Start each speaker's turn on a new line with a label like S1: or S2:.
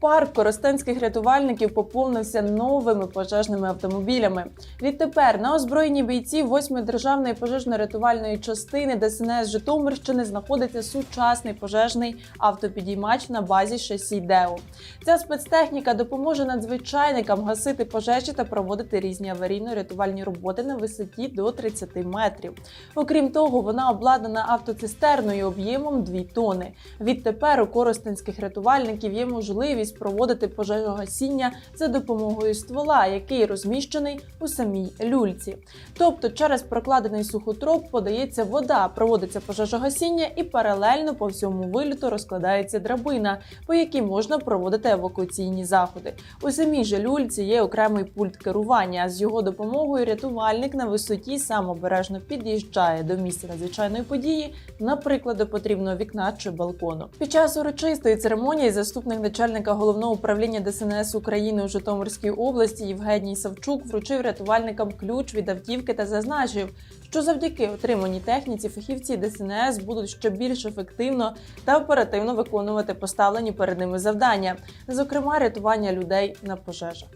S1: Парк коростенських рятувальників поповнився новими пожежними автомобілями. Відтепер на озброєнні бійці 8-ї державної пожежно-рятувальної частини ДСНС Житомирщини знаходиться сучасний пожежний автопідіймач на базі шасі ДЕУ. Ця спецтехніка допоможе надзвичайникам гасити пожежі та проводити різні аварійно-рятувальні роботи на висоті до 30 метрів. Окрім того, вона обладнана автоцистерною об'ємом 2 тони. Відтепер у коростенських рятувальників є можливість проводити пожежогасіння за допомогою ствола, який розміщений у самій люльці. Тобто через прокладений сухотроб подається вода, проводиться пожежогасіння і паралельно по всьому виліту розкладається драбина, по якій можна проводити евакуаційні заходи. У самій же люльці є окремий пульт керування. а З його допомогою рятувальник на висоті сам обережно під'їжджає до місця надзвичайної події, наприклад, до потрібного вікна чи балкону. Під час урочистої церемонії заступник начальника головного управління ДСНС України у Житомирській області Євгеній Савчук вручив рятувальникам ключ від автівки та зазначив, що завдяки отриманій техніці фахівці ДСНС будуть ще більш ефективно та оперативно виконувати поставлені перед ними завдання, зокрема рятування людей на пожежах.